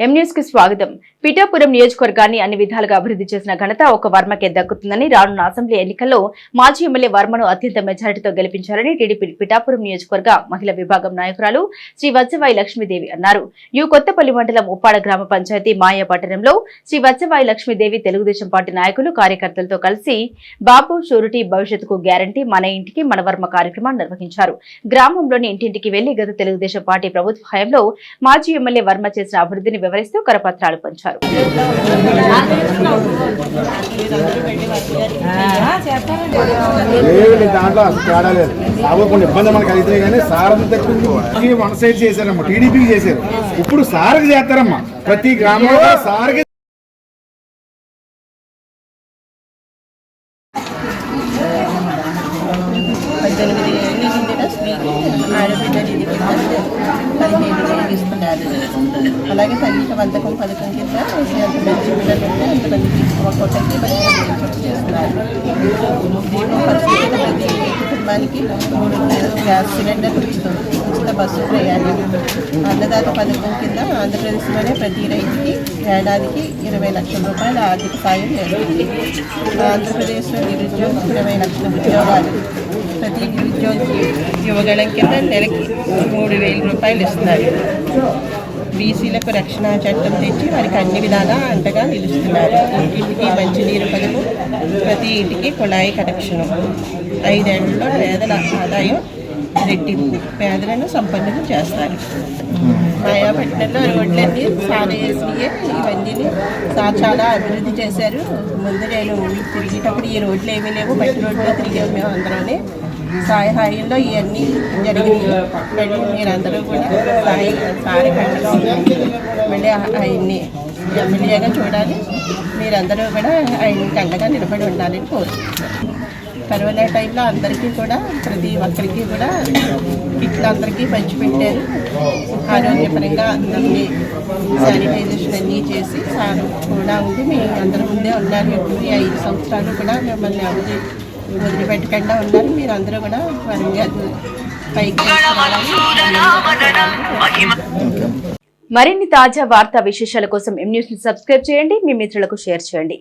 కి స్వాగతం. పిఠాపురం నియోజకవర్గాన్ని అన్ని విధాలుగా అభివృద్ధి చేసిన ఘనత ఒక వర్మకే దక్కుతుందని రానున్న అసెంబ్లీ ఎన్నికల్లో మాజీ ఎమ్మెల్యే వర్మను అత్యంత మెజారిటీతో గెలిపించారని టీడీపీ పిఠాపురం నియోజకవర్గ మహిళా విభాగం నాయకురాలు శ్రీ వత్సవాయి లక్ష్మీదేవి అన్నారు. యు కొత్తపల్లి మండలం ఉప్పాడ గ్రామ పంచాయతీ మాయా పట్టణంలో శ్రీ వత్సవాయి లక్ష్మీదేవి తెలుగుదేశం పార్టీ నాయకులు కార్యకర్తలతో కలిసి బాబు షూరిటీ భవిష్యత్తుకు గ్యారంటీ మన ఇంటికి మన వర్మ కార్యక్రమాన్ని నిర్వహించారు. గ్రామంలోని ఇంటింటికి వెళ్ళి గత తెలుగుదేశం పార్టీ ప్రభుత్వ హయాంలో మాజీ ఎమ్మెల్యే వర్మ చేసిన అభివృద్ధిని వివరిస్తూ కరపత్రాలు పంచారు. లేదు దాంట్లో ఇబ్బంది కానీ వన్ సైడ్ చేశారమ్మా టీడీపీకి చేశారు. ఇప్పుడు సార్కి చేస్తారమ్మా. ప్రతి గ్రామంలో సార్కి పద్దెనిమిది ఏళ్ళు నిండిన స్త్రీకి ఆడబిడ్డ నిధి కింద పదిహేను వేలు ఇస్తున్నారు అలాగే తల్లిక వంతకం పథకం కింద ఎంత మంచి పిల్లలు ఉంటే అంతమందికి ఒక్కొక్కరికి పదిహేను వేలు చొప్పున చేస్తున్నారు. దీపం పరిస్థితి ప్రతి కుటుంబానికి మూడు గ్యాస్ సిలిండర్లు ఇస్తుంది. ఉచిత బస్సు ప్రయాణం. అన్నదాత పథకం కింద ఆంధ్రప్రదేశ్లోనే ప్రతి రైతుకి ఏడాదికి ఇరవై లక్షల రూపాయల ఆర్థిక సాయం జరుగుతుంది. ఆంధ్రప్రదేశ్లో నిరుద్యోగం ఇరవై లక్షల ఉద్యోగాలు. ప్రతి ఉద్యోగి యువగళం కింద నెలకి మూడు వేల రూపాయలు ఇస్తున్నారు బీసీలకు రక్షణ చట్టం తెచ్చి వారికి అన్ని విధాలా అంటగా నిలుస్తున్నారు ఇంటికి మంచినీరు పథకం ప్రతి ఇంటికి కుళాయి కనెక్షను ఐదేళ్ళలో పేదల ఆదాయం రెట్టింపు పేదలను సంపన్నులు చేస్తారు మాయాపట్నంలో రోడ్లన్నీ సారా వేసినాయి ఇవన్నీ సార్ చాలా అభివృద్ధి చేశారు. ముందు నేను తిరిగేటప్పుడు ఈ రోడ్లు ఏమీ లేవు బయట రోడ్లో తిరిగాము మేము అందరూనే. సాయి హాయిలో ఇవన్నీ జరిగింది మీరందరూ కూడా సాయి సారి కండగా మళ్ళీ ఆయన్ని ఎమ్మెల్యేగా చూడాలి. మీరందరూ కూడా ఆయన కండగా నిలబడి ఉండాలని కోరుకుంటున్నాను. కరోనా టైంలో అందరికీ కూడా ప్రతి ఒక్కరికి కూడా కిట్లు అందరికీ పంచిపెట్టారు ఆరోగ్యపరంగా అందరినీ శానిటైజేషన్ అన్నీ చేసి సార్ కూడా ఉంది. మీ అందరి ముందే ఉన్నారు. ఎప్పుడు ఐదు సంవత్సరాలు కూడా మిమ్మల్ని అవధి వదిలిపెట్టకుండా ఉన్నారు. మీరు అందరూ కూడా వరంగా పైకి మరిన్ని తాజా వార్తా విశేషాల కోసం ఎం న్యూస్ని సబ్స్క్రైబ్ చేయండి. మీ మిత్రులకు షేర్ చేయండి.